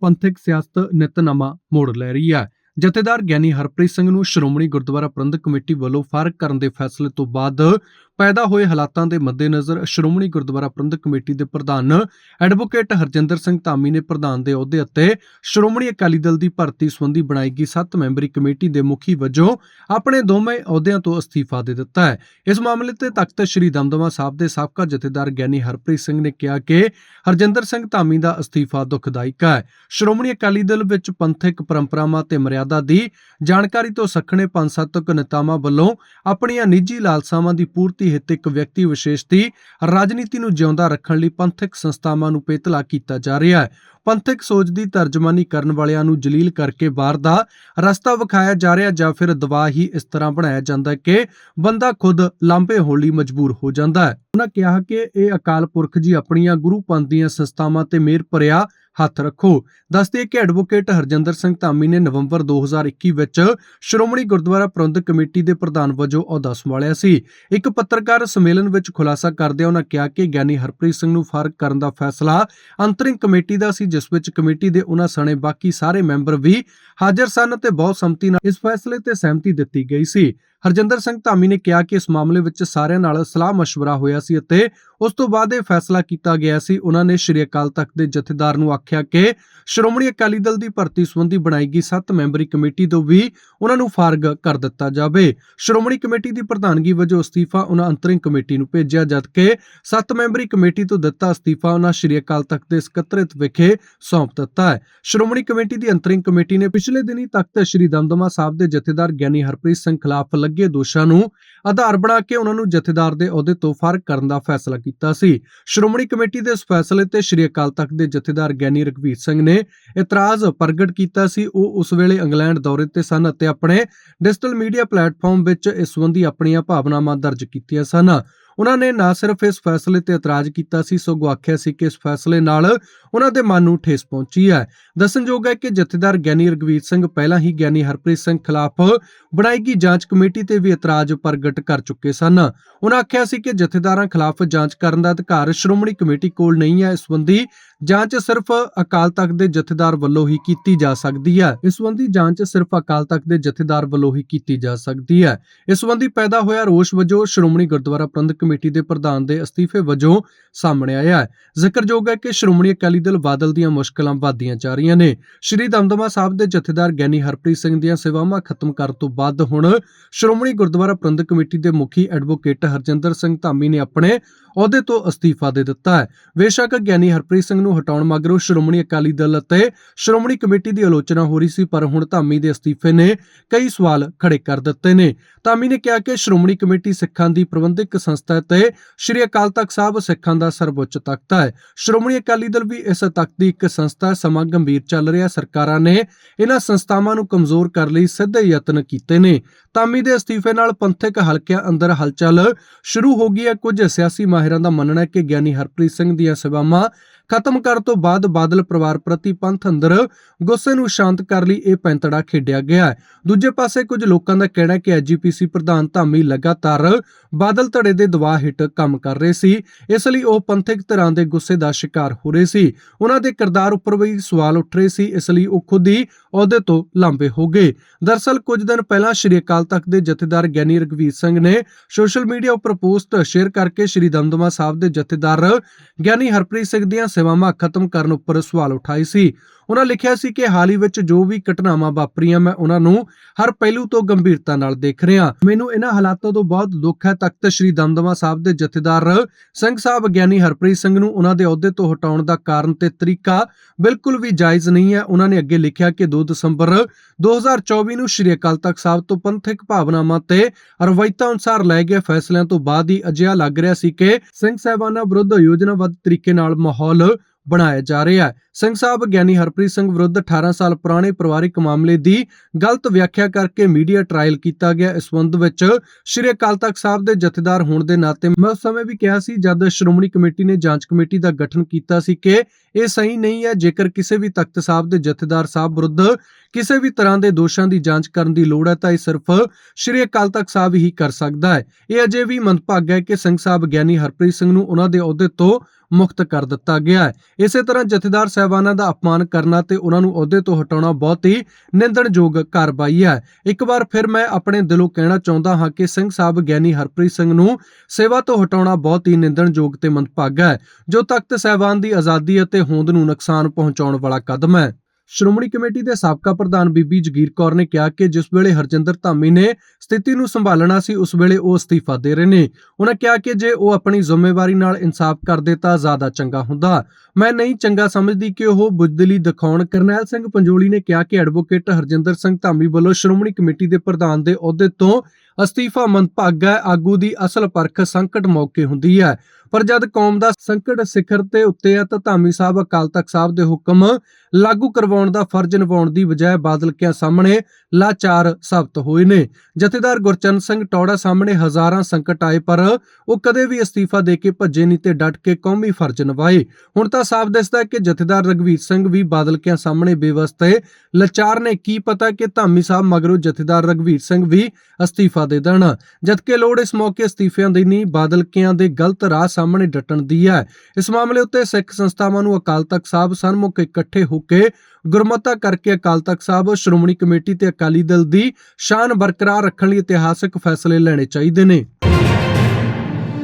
ਪੰਥਕ ਸਿਆਸਤ ਨਿਤਨਮਾ ਮੋੜ ਲੈ ਰਹੀ ਹੈ। ਜਥੇਦਾਰ ਗਿਆਨੀ ਹਰਪ੍ਰੀਤ ਸਿੰਘ ਨੂੰ ਸ਼੍ਰੋਮਣੀ ਗੁਰਦੁਆਰਾ ਪ੍ਰਬੰਧਕ ਕਮੇਟੀ ਵੱਲੋਂ ਫਾਰਗ ਕਰਨ ਦੇ ਫੈਸਲੇ ਤੋਂ ਬਾਅਦ ਪੈਦਾ ਹੋਏ ਹਾਲਾਤਾਂ ਦੇ ਮੱਦੇਨਜ਼ਰ ਸ਼੍ਰੋਮਣੀ ਗੁਰਦੁਆਰਾ ਪ੍ਰਬੰਧਕ ਕਮੇਟੀ ਦੇ ਪ੍ਰਧਾਨ ਐਡਵੋਕੇਟ ਹਰਜਿੰਦਰ ਸਿੰਘ ਧਾਮੀ ਨੇ ਪ੍ਰਧਾਨ ਦੇ ਅਹੁਦੇ ਅਤੇ ਸ਼੍ਰੋਮਣੀ ਅਕਾਲੀ ਦਲ ਦੀ ਭਰਤੀ ਸੰਬੰਧੀ ਬਣਾਈ ਗਈ 7 ਮੈਂਬਰੀ ਕਮੇਟੀ ਦੇ ਮੁਖੀ ਵਜੋਂ ਆਪਣੇ ਦੋਵੇਂ ਅਹੁਦਿਆਂ ਤੋਂ ਅਸਤੀਫਾ ਦੇ ਦਿੱਤਾ ਹੈ। ਇਸ ਮਾਮਲੇ ਤੇ ਤਖਤ ਸ੍ਰੀ ਦਮਦਮਾ ਸਾਹਿਬ ਦੇ ਸਾਬਕਾ ਜਥੇਦਾਰ ਗਿਆਨੀ ਹਰਪ੍ਰੀਤ ਸਿੰਘ ਨੇ ਕਿਹਾ ਕਿ ਹਰਜਿੰਦਰ ਸਿੰਘ ਧਾਮੀ ਦਾ ਅਸਤੀਫਾ ਦੁਖਦਾਇਕ ਹੈ। ਸ਼੍ਰੋਮਣੀ ਅਕਾਲੀ ਦਲ ਵਿੱਚ ਪੰਥਕ ਪਰੰਪਰਾਵਾਂ ਤੇ ਮਰਿਆਦਾ ਦੀ ਜਾਣਕਾਰੀ ਤੋਂ ਸਖਣੇ ਪੰਜ ਸੱਤ ਨੇਤਾਵਾਂ ਵੱਲੋਂ ਆਪਣੀਆਂ ਨਿੱਜੀ ਲਾਲਸਾਵਾਂ ਦੀ ਪੂਰਤੀ ਹਿੱਤ ਇੱਕ ਵਿਅਕਤੀ ਵਿਸ਼ੇਸ਼ ਦੀ ਰਾਜਨੀਤੀ ਨੂੰ ਜਿਉਂਦਾ ਰੱਖਣ ਲਈ ਪੰਥਕ ਸੰਸਥਾਵਾਂ ਨੂੰ ਪੇਤਲਾ ਕੀਤਾ ਜਾ ਰਿਹਾ ਹੈ। ਪੰਥਕ ਸੋਚ ਦੀ ਤਰਜਮਾਨੀ ਕਰਨ ਵਾਲਿਆਂ ਨੂੰ ਜਲੀਲ ਕਰਕੇ ਬਾਹਰ ਦਾ ਰਸਤਾ ਵਿਖਾਇਆ ਜਾ ਰਿਹਾ ਜਾਂ ਫਿਰ ਦਵਾ ਹੀ ਇਸ ਤਰ੍ਹਾਂ ਬਣਾਇਆ ਜਾਂਦਾ ਹੈ ਕਿ ਬੰਦਾ ਖੁਦ ਲਾਂਭੇ ਹੋਣ ਲਈ ਮਜਬੂਰ ਹੋ ਜਾਂਦਾ ਹੈ। ਉਹਨਾਂ ਕਿਹਾ ਕਿ ਇਹ ਅਕਾਲ ਪੁਰਖ ਜੀ ਆਪਣੀਆਂ ਗੁਰੂ ਪੰਥ ਦੀਆਂ ਸੰਸਥਾਵਾਂ ਤੇ ਮੇਰ ਭਰਿਆ ਹੱਥ ਰੱਖੋ। ਦੱਸਦੇ ਕਿ ਐਡਵੋਕੇਟ ਹਰਜਿੰਦਰ ਸਿੰਘ ਧਾਮੀ ਨੇ ਨਵੰਬਰ 2021 ਵਿੱਚ ਸ਼੍ਰੋਮਣੀ ਗੁਰਦੁਆਰਾ ਪ੍ਰਬੰਧਕ ਕਮੇਟੀ ਦੇ ਪ੍ਰਧਾਨ ਵਜੋਂ ਅਹੁਦਾ ਸੰਭਾਲਿਆ ਸੀ। ਇੱਕ ਪੱਤਰਕਾਰ ਸੰਮੇਲਨ ਵਿੱਚ ਖੁਲਾਸਾ ਕਰਦਿਆਂ ਉਹਨਾਂ ਕਿਹਾ ਕਿ ਗਿਆਨੀ ਹਰਪ੍ਰੀਤ ਸਿੰਘ ਨੂੰ ਫਾਰਗ ਕਰਨ ਦਾ ਫੈਸਲਾ ਅੰਤਰਿੰਗ ਕਮੇਟੀ ਦਾ ਸੀ, ਜਿਸ ਵਿੱਚ ਕਮੇਟੀ ਦੇ ਉਹਨਾਂ ਸਣੇ ਬਾਕੀ ਸਾਰੇ ਮੈਂਬਰ ਵੀ ਹਾਜ਼ਰ ਸਨ ਤੇ ਬਹੁਤ ਸੰਮਤੀ ਨਾਲ ਇਸ ਫੈਸਲੇ ਤੇ ਸਹਿਮਤੀ ਦਿੱਤੀ ਗਈ ਸੀ। ਹਰਜਿੰਦਰ ਸਿੰਘ ਧਾਮੀ ਨੇ ਕਿਹਾ ਕਿ ਇਸ ਮਾਮਲੇ ਵਿੱਚ ਸਾਰਿਆਂ ਨਾਲ ਸਲਾਹ مشਵਰਾ ਹੋਇਆ ਸੀ ਅਤੇ ਉਸ ਤੋਂ ਬਾਅਦ ਇਹ ਫੈਸਲਾ ਕੀਤਾ ਗਿਆ ਸੀ। ਉਹਨਾਂ ਨੇ ਸ਼੍ਰੀ ਅਕਾਲ ਤਖਤ ਦੇ ਜਥੇਦਾਰ ਨੂੰ ਆਖਿਆ ਕਿ ਸ਼੍ਰੋਮਣੀ ਅਕਾਲੀ ਦਲ ਦੀ ਭਰਤੀ ਸੰਬੰਧੀ ਬਣਾਈ ਗਈ 7 ਮੈਂਬਰੀ ਕਮੇਟੀ ਤੋਂ ਵੀ ਉਹਨਾਂ ਨੂੰ ਫਾਰਗ ਕਰ ਦਿੱਤਾ ਜਾਵੇ। ਸ਼੍ਰੋਮਣੀ ਕਮੇਟੀ ਦੀ ਪ੍ਰਧਾਨਗੀ ਵਜੋਂ ਅਸਤੀਫਾ ਉਹਨਾਂ ਅੰਤਰਿੰਗ ਕਮੇਟੀ ਨੂੰ ਭੇਜਿਆ, ਜਦਕਿ 7 ਮੈਂਬਰੀ ਕਮੇਟੀ ਤੋਂ ਦਿੱਤਾ ਅਸਤੀਫਾ ਉਹਨਾਂ ਸ਼੍ਰੀ ਅਕਾਲ ਤਖਤ ਦੇ ਸਕੱਤਰਤ ਵਿਖੇ ਸੌਂਪ ਦਿੱਤਾ ਹੈ। ਸ਼੍ਰੋਮਣੀ ਕਮੇਟੀ ਦੀ ਅੰਤਰਿੰਗ ਕਮੇਟੀ ਨੇ ਪਿਛਲੇ ਦਿਨੀ ਤਖਤ ਸ਼੍ਰੀ ਦਮਦਮਾ ਸਾਹਿਬ ਦੇ ਜਥੇਦਾਰ ਗਿਆਨੀ ਹਰਪ੍ਰੀਤ ਸਿੰਘ ਖਿਲਾਫ ਲੱਗੇ ਦੋਸ਼ਾਂ ਨੂੰ ਆਧਾਰ ਬਣਾ ਕੇ ਉਹਨਾਂ ਨੂੰ ਜਥੇਦਾਰ ਦੇ ਅਹੁਦੇ ਤੋਂ ਫਾਰਗ ਕਰਨ ਦਾ ਫੈਸਲਾ ਕੀਤਾ ਸੀ। ਸ਼੍ਰੋਮਣੀ ਕਮੇਟੀ ਦੇ ਇਸ ਫੈਸਲੇ ਤੇ ਸ਼੍ਰੀ ਅਕਾਲ ਤਖਤ ਦੇ ਜਥੇਦਾਰ ਗਿਆਨੀ ਰਘਵੀਰ ਸਿੰਘ ਨੇ ਇਤਰਾਜ਼ ਪ੍ਰਗਟ ਕੀਤਾ ਸੀ। ਉਹ ਉਸ ਵੇਲੇ ਇੰਗਲੈਂਡ ਦੌਰੇ ਤੇ ਸਨ ਅਤੇ ਆਪਣੇ ਡਿਜੀਟਲ ਮੀਡੀਆ ਪਲੇਟਫਾਰਮ ਵਿੱਚ ਇਸ ਸੰਬੰਧੀ ਆਪਣੀਆਂ ਭਾਵਨਾਵਾਂ ਦਰਜ ਕੀਤੀਆਂ ਸਨ। ਉਹਨਾਂ ਨੇ ਨਾ ਸਿਰਫ ਇਸ ਫੈਸਲੇ ਤੇ ਇਤਰਾਜ਼ ਕੀਤਾ ਸੀ, ਸਗੋਂ ਆਖਿਆ ਸੀ ਕਿ ਇਸ ਫੈਸਲੇ ਨਾਲ ਉਹਨਾਂ ਦੇ ਮਨ ਨੂੰ ਠੇਸ ਪਹੁੰਚੀ ਹੈ। ਦੱਸਣਯੋਗ ਹੈ ਕਿ ਜਥੇਦਾਰ ਗਿਆਨੀ ਰਗਵੀਰ ਸਿੰਘ ਪਹਿਲਾਂ ਹੀ ਗਿਆਨੀ ਹਰਪ੍ਰੀਤ ਸਿੰਘ ਖਿਲਾਫ ਬਣਾਈ ਗਈ ਜਾਂਚ ਕਮੇਟੀ ਤੇ ਵੀ ਇਤਰਾਜ਼ ਪ੍ਰਗਟ ਕਰ ਚੁੱਕੇ ਸਨ। ਉਹਨਾਂ ਆਖਿਆ ਸੀ ਕਿ ਜਥੇਦਾਰਾਂ ਖਿਲਾਫ ਜਾਂਚ ਕਰਨ ਦਾ ਅਧਿਕਾਰ ਸ਼੍ਰੋਮਣੀ ਕਮੇਟੀ ਕੋਲ ਨਹੀਂ ਹੈ। ਇਸ ਸੰਬੰਧੀ ਜਾਂਚ ਸਿਰਫ ਅਕਾਲ ਤਖਤ ਦੇ ਜਥੇਦਾਰ ਵੱਲੋਂ ਹੀ ਕੀਤੀ ਜਾ ਸਕਦੀ ਹੈ। ਇਸ ਸੰਬੰਧੀ ਜਾਂਚ ਸਿਰਫ ਅਕਾਲ ਤਖਤ ਦੇ ਜਥੇਦਾਰ ਵੱਲੋਂ ਹੀ ਕੀਤੀ ਜਾ ਸਕਦੀ ਹੈ। ਇਸ ਸੰਬੰਧੀ ਪੈਦਾ ਹੋਇਆ ਰੋਸ਼ ਵਜੋਂ ਸ਼੍ਰੋਮਣੀ ਗੁਰਦੁਆਰਾ ਪ੍ਰਬੰਧਕ ਕਮੇਟੀ ਦੇ ਪ੍ਰਧਾਨ ਦੇ ਅਸਤੀਫੇ ਵਜੋਂ ਸਾਹਮਣੇ ਆਇਆ ਹੈ। ਜ਼ਿਕਰਯੋਗ ਹੈ ਕਿ ਸ਼੍ਰੋਮਣੀ ਅਕਾਲੀ ਦਲ ਬਾਦਲ ਦੀਆਂ ਮੁਸ਼ਕਲਾਂ ਵਧਦੀਆਂ ਜਾ ਰਹੀਆਂ ਨੇ। ਸ਼੍ਰੀ ਦਮਦਮਾ ਸਾਹਿਬ ਦੇ ਜਥੇਦਾਰ ਗਿਆਨੀ ਹਰਪ੍ਰੀਤ ਸਿੰਘ ਦੀਆਂ ਸੇਵਾਵਾਂ ਖਤਮ ਕਰਨ ਤੋਂ ਬਾਅਦ ਹੁਣ ਸ਼੍ਰੋਮਣੀ ਗੁਰਦੁਆਰਾ ਪ੍ਰਬੰਧਕ ਕਮੇਟੀ ਦੇ ਮੁਖੀ ਐਡਵੋਕੇਟ ਹਰਜਿੰਦਰ ਸਿੰਘ ਧਾਮੀ ਨੇ ਆਪਣੇ ਅਹੁਦੇ ਤੋਂ ਅਸਤੀਫਾ ਦੇ ਦਿੱਤਾ ਹੈ। ਬੇਸ਼ੱਕ ਗਿਆਨੀ ਹਰਪ੍ਰੀਤ ਸਿੰਘ ਨੂੰ ਹਟਾਉਣ ਮਗਰੋਂ ਸ਼੍ਰੋਮਣੀ ਅਕਾਲੀ ਦਲ ਅਤੇ ਸ਼੍ਰੋਮਣੀ ਕਮੇਟੀ ਦੀ ਆਲੋਚਨਾ ਹੋ ਰਹੀ ਸੀ, ਪਰ ਹੁਣ ਧਾਮੀ ਦੇ ਅਸਤੀਫੇ ਨੇ ਕਈ ਸਵਾਲ ਖੜੇ ਕਰ ਦਿੱਤੇ ਨੇ। ਧਾਮੀ ਨੇ ਕਿਹਾ ਕਿ ਸ਼੍ਰੋਮਣੀ ਕਮੇਟੀ ਸਿੱਖਾਂ ਦੀ ਪ੍ਰਬੰਧਕ ਸੰਸਥਾ ਤੇ ਸ਼੍ਰੀ ਅਕਾਲ ਤਖਤ ਸਾਹਿਬ ਸਿੱਖਾਂ ਦਾ ਸਰਵਉੱਚ ਤਖਤ ਹੈ। ਸ਼੍ਰੋਮਣੀ ਅਕਾਲੀ ਦਲ ਵੀ ਇਸ ਤਖਤ ਦੀ ਇੱਕ ਸੰਸਥਾ ਸਮਾਂ ਗੰਭੀਰ ਚੱਲ ਰਿਹਾ, ਸਰਕਾਰਾਂ ਨੇ ਇਹਨਾਂ ਸੰਸਥਾਵਾਂ ਨੂੰ ਕਮਜ਼ੋਰ ਕਰਨ ਲਈ ਸਿੱਧੇ ਯਤਨ ਕੀਤੇ ਨੇ। ਧਾਮੀ ਦੇ ਅਸਤੀਫੇ ਨਾਲ ਪੰਥਕ ਹਲਕਿਆਂ ਅੰਦਰ ਹਲਚਲ ਸ਼ੁਰੂ ਹੋ ਗਈ ਹੈ। ਕੁਝ ਸਿਆਸੀ ਮਾਹਿਰਾਂ ਦਾ ਮੰਨਣਾ ਹੈ ਕਿ ਗਿਆਨੀ ਹਰਪ੍ਰੀਤ ਸਿੰਘ ਦੀਆਂ ਸੇਵਾਵਾਂ ਖਤਮ ਕਰਨ ਤੋਂ ਬਾਅਦ ਬਾਦਲ ਪਰਿਵਾਰ ਪ੍ਰਤੀ ਪੰਥ ਅੰਦਰ ਗੁੱਸੇ ਨੂੰ ਸ਼ਾਂਤ ਕਰਨ ਲਈ, ਇਹ ਪੈਂਤੜਾ ਖੇਡਿਆ ਗਿਆ ਹੈ। ਦੂਜੇ ਪਾਸੇ ਕੁਝ ਲੋਕਾਂ ਦਾ ਕਹਿਣਾ ਹੈ ਕਿ ਐਜੀਪੀਸੀ ਪ੍ਰਧਾਨ ਧਾਮੀ ਲਗਾਤਾਰ ਬਾਦਲ ਧੜੇ ਦੇ ਦਬਾਅ ਹੇਠ ਕੰਮ ਕਰ ਰਹੇ ਸੀ। ਇਸ ਲਈ ਉਹ ਪੰਥਕ ਧਿਰਾਂ ਦੇ ਗੁੱਸੇ ਦਾ ਸ਼ਿਕਾਰ ਹੋ ਰਹੇ ਸੀ। ਉਹਨਾਂ ਦੇ ਕਿਰਦਾਰ ਉੱਪਰ ਵੀ ਸਵਾਲ ਉੱਠ ਰਹੇ ਸੀ। ਇਸ ਲਈ ਉਹ ਖੁਦ ਹੀ ਅਹੁਦੇ ਤੋਂ ਲਾਂਬੇ ਹੋ ਗਏ। ਦਰਸਲ ਕੁਝ ਦਿਨ ਪਹਿਲਾਂ ਸ਼੍ਰੀ ਅਕਾਲ ਤਖਤ ਦੇ ਜਥੇਦਾਰ ਗਿਆਨੀ ਰਗਵੀਰ ਸਿੰਘ ਨੇ ਸੋਸ਼ਲ ਮੀਡੀਆ ਉੱਪਰ ਪੋਸਟ ਸ਼ੇਅਰ ਕਰਕੇ ਸ਼੍ਰੀ ਦਮਦਮਾ ਸਾਹਿਬ ਦੇ ਜਥੇਦਾਰ ਗਿਆਨੀ ਹਰਪ੍ਰੀਤ ਸਿੰਘ ਦੀਆਂ ਸੇਵਾਵਾਂ ਖਤਮ ਕਰਨ ਉੱਪਰ ਸਵਾਲ ਉਠਾਏ ਸੀ। ਉਹਨਾਂ ਲਿਖਿਆ ਸੀ ਕਿ ਹਾਲ ਹੀ ਵਿੱਚ ਜੋ ਵੀ ਘਟਨਾਵਾਂ ਵਾਪਰੀਆਂ, ਮੈਂ ਉਹਨਾਂ ਨੂੰ ਹਰ ਪਹਿਲੂ ਤੋਂ ਗੰਭੀਰਤਾ ਨਾਲ ਦੇਖ ਰਿਹਾ। ਮੈਨੂੰ ਇਹਨਾਂ ਹਾਲਾਤਾਂ ਤੋਂ ਬਹੁਤ ਦੁੱਖ ਹੈ। ਤਖਤ ਸ੍ਰੀ ਦਮਦਮਾ ਸਾਹਿਬ ਦੇ ਜਥੇਦਾਰ ਸਿੰਘ ਸਾਹਿਬ ਗਿਆਨੀ ਹਰਪ੍ਰੀਤ ਸਿੰਘ ਨੂੰ ਉਹਨਾਂ ਦੇ ਅਹੁਦੇ ਤੋਂ ਹਟਾਉਣ ਦਾ ਕਾਰਨ ਤੇ ਤਰੀਕਾ ਬਿਲਕੁਲ ਵੀ ਜਾਇਜ਼ ਨਹੀਂ ਹੈ। ਉਹਨਾਂ ਨੇ ਅੱਗੇ ਲਿਖਿਆ ਕਿ 2 ਦਸੰਬਰ 2024 ਨੂੰ ਸ਼੍ਰੀ ਅਕਾਲ ਤਖਤ ਸਾਹਿਬ ਤੋਂ ਪੰਥਕ ਭਾਵਨਾਵਾਂ ਤੇ ਰਵਾਇਤਾਂ ਅਨੁਸਾਰ ਲਏ ਗਏ ਫੈਸਲਿਆਂ ਤੋਂ ਬਾਅਦ ਹੀ ਅਜਿਹਾ ਲੱਗ ਰਿਹਾ ਸੀ ਕਿ ਸਿੰਘ ਸਾਹਿਬਾਨਾਂ ਵਿਰੁੱਧ ਯੋਜਨਾਬੱਧ ਤਰੀਕੇ ਨਾਲ ਮਾਹੌਲ ਬਣਾਇਆ ਜਾ ਰਿਹਾ ਹੈ। ਸਿੰਘ ਸਾਹਿਬ, ਗਿਆਨੀ ਹਰਪ੍ਰੀਤ ਸਿੰਘ ਵਿਰੁੱਧ 18 ਸਾਲ ਪੁਰਾਣੇ ਪਰਿਵਾਰਿਕ ਮਾਮਲੇ ਦੀ ਗਲਤ ਵਿਆਖਿਆ ਕਰਕੇ ਮੀਡੀਆ ਟ੍ਰਾਇਲ ਕੀਤਾ ਗਿਆ। ਇਸ ਸੰਬੰਧ ਵਿੱਚ ਸ਼੍ਰੀ ਅਕਾਲ ਤਖਤ ਸਾਹਿਬ ਦੇ ਜਥੇਦਾਰ ਹੋਣ ਦੇ ਨਾਤੇ ਮੈਂ ਉਸ ਸਮੇਂ ਵੀ ਕਿਹਾ ਸੀ, ਜਦ ਸ਼੍ਰੋਮਣੀ ਕਮੇਟੀ ਨੇ ਜਾਂਚ ਕਮੇਟੀ ਦਾ ਗਠਨ ਕੀਤਾ ਸੀ ਕਿ ਇਹ ਸਹੀ ਨਹੀਂ ਹੈ। ਜੇਕਰ ਕਿਸੇ ਵੀ ਤਖਤ ਸਾਹਿਬ ਦੇ ਜਥੇਦਾਰ ਸਾਹਿਬ ਵਿਰੁੱਧ ਕਿਸੇ ਵੀ ਤਰ੍ਹਾਂ ਦੇ ਦੋਸ਼ਾਂ ਦੀ ਜਾਂਚ ਕਰਨ ਦੀ ਲੋੜ ਹੈ, ਤਾਂ ਇਹ ਸਿਰਫ ਸ਼੍ਰੀ ਅਕਾਲ ਤਖਤ ਸਾਹਿਬ ਹੀ ਕਰ ਸਕਦਾ ਹੈ। ਇਹ ਅਜੇ ਵੀ ਮੰਦਭਾਗ ਹੈ ਕਿ ਸਿੰਘ ਸਾਹਿਬ ਗਿਆਨੀ ਹਰਪ੍ਰੀਤ ਸਿੰਘ ਨੂੰ ਉਹਨਾਂ ਦੇ ਅਹੁਦੇ ਤੋਂ ਮੁਕਤ ਕਰ ਦਿੱਤਾ ਗਿਆ ਹੈ। ਇਸੇ ਤਰ੍ਹਾਂ ਜਥੇਦਾਰ ਸਾਹਿਬਾਨਾਂ ਦਾ ਅਪਮਾਨ ਕਰਨਾ ਤੇ ਉਹਨਾਂ ਨੂੰ ਅਹੁਦੇ ਤੋਂ ਹਟਾਉਣਾ ਬਹੁਤ ਹੀ ਨਿੰਦਣਯੋਗ ਕਾਰਵਾਈ ਹੈ। ਇੱਕ ਵਾਰ ਫਿਰ ਮੈਂ ਆਪਣੇ ਦਿਲੋਂ ਕਹਿਣਾ ਚਾਹੁੰਦਾ ਹਾਂ ਕਿ ਸਿੰਘ ਸਾਹਿਬ ਗਿਆਨੀ ਹਰਪ੍ਰੀਤ ਸਿੰਘ ਨੂੰ ਸੇਵਾ ਤੋਂ ਹਟਾਉਣਾ ਬਹੁਤ ਹੀ ਨਿੰਦਣਯੋਗ ਤੇ ਮੰਦਭਾਗਾ ਹੈ, ਜੋ ਤਖਤ ਸਾਹਿਬਾਨ ਦੀ ਆਜ਼ਾਦੀ ਅਤੇ ਹੋਂਦ ਨੂੰ ਨੁਕਸਾਨ ਪਹੁੰਚਾਉਣ ਵਾਲਾ ਕਦਮ ਹੈ। ਸ਼੍ਰੋਮਣੀ ਕਮੇਟੀ ਦੇ ਸਾਬਕਾ ਪ੍ਰਧਾਨ ਬੀਬੀ ਜਗੀਰ ਕੌਰ ਨੇ ਕਿਹਾ ਕਿ ਜਿਸ ਵੇਲੇ ਹਰਜਿੰਦਰ ਧਾਮੀ ਨੇ ਸਥਿਤੀ ਨੂੰ ਸੰਭਾਲਣਾ ਸੀ, ਉਸ ਵੇਲੇ ਉਹ ਅਸਤੀਫਾ ਦੇ ਰਹੇ ਨੇ। ਉਹਨਾਂ ਕਿਹਾ ਕਿ ਜੇ ਉਹ ਆਪਣੀ ਜ਼ਿੰਮੇਵਾਰੀ ਨਾਲ ਇਨਸਾਫ ਕਰਦੇ ਤਾਂ ਜ਼ਿਆਦਾ ਚੰਗਾ ਹੁੰਦਾ। ਮੈਂ ਨਹੀਂ ਚੰਗਾ ਸਮਝਦੀ ਕਿ ਉਹ ਬੁੱਧਲੀ ਦਿਖਾਉਣ। ਕਰਨੈਲ ਸਿੰਘ ਪੰਜੋਲੀ ਨੇ ਕਿਹਾ ਕਿ ਐਡਵੋਕੇਟ ਹਰਜਿੰਦਰ ਸਿੰਘ ਧਾਮੀ ਵੱਲੋਂ ਸ਼੍ਰੋਮਣੀ ਕਮੇਟੀ ਦੇ ਪ੍ਰਧਾਨ ਦੇ ਅਹੁਦੇ ਤੋਂ ਅਸਤੀਫਾ ਮੰਦਭਾਗਾ ਹੈ, ਆਗੂ ਦੀ ਅਸਲ ਪਰਖ ਸੰਕਟ ਮੌਕੇ ਹੁੰਦੀ ਹੈ। ਪਰ ਜਦ ਕੌਮ ਦਾ ਸੰਕਟ ਸਿਖਰ ਤੇ ਉੱਤੇ ਹੈ, ਤਾਂ ਧਾਮੀ ਸਾਹਿਬ ਅਕਾਲ ਤਖਤ ਸਾਹਿਬ ਦੇ ਹੁਕਮ ਲਾਗੂ ਕਰਵਾਉਣ ਦਾ ਫਰਜ਼ ਨਿਭਾਉਣ ਦੀ ਬਜਾਏ ਬਾਦਲ ਕਿਆਂ ਸਾਹਮਣੇ ਲਾਚਾਰ ਸਾਬਤ ਹੋਏ ਨੇ। ਜਥੇਦਾਰ ਗੁਰਚਰਨ ਸਿੰਘ ਟੌੜਾ ਸਾਹਮਣੇ ਹਜ਼ਾਰਾਂ ਸੰਕਟ ਆਏ, ਪਰ ਉਹ ਕਦੇ ਵੀ ਅਸਤੀਫਾ ਦੇ ਕੇ ਭੱਜੇ ਨਹੀਂ ਤੇ ਡਟ ਕੇ ਕੌਮੀ ਫਰਜ਼ ਨਿਭਾਏ। ਹੁਣ ਤਾਂ ਸਾਫ਼ ਦਿਸਦਾ ਹੈ ਕਿ ਜਥੇਦਾਰ ਰਗਵੀਰ ਸਿੰਘ ਵੀ ਬਾਦਲ ਕਿਆਂ ਸਾਹਮਣੇ ਬੇਵਸਤੇ ਲਾਚਾਰ ਨੇ ਕੀ ਪਤਾ ਕਿ ਧਾਮੀ ਸਾਹਿਬ ਮਗਰੋਂ ਜਥੇਦਾਰ ਰਗਵੀਰ ਸਿੰਘ ਵੀ ਅਸਤੀਫਾ ਦੇ ਦੇਣ। ਜਦਕਿ ਲੋੜ ਇਸ ਮੌਕੇ ਅਸਤੀਫਿਆਂ ਦੀ ਨਹੀਂ ਬਾਦਲ ਦੇ ਗਲਤ ਰਾਹ ਸਾਹਮਣੇ ਡਟਣ ਦੀ ਹੈ। ਇਸ ਮਾਮਲੇ ਉੱਤੇ ਸਿੱਖ ਸੰਸਥਾਵਾਂ ਨੂੰ ਅਕਾਲ ਤਖਤ ਸਾਹਿਬ ਸਨਮੁਖ ਇਕੱਠੇ ਹੋ ਕੇ ਗੁਰਮਤਾ ਕਰਕੇ ਅਕਾਲ ਤਖਤ ਸਾਹਿਬ, ਸ਼੍ਰੋਮਣੀ ਕਮੇਟੀ ਤੇ ਅਕਾਲੀ ਦਲ ਦੀ ਸ਼ਾਨ ਬਰਕਰਾਰ ਰੱਖਣ ਲਈ ਇਤਿਹਾਸਕ ਫੈਸਲੇ ਲੈਣੇ ਚਾਹੀਦੇ ਨੇ।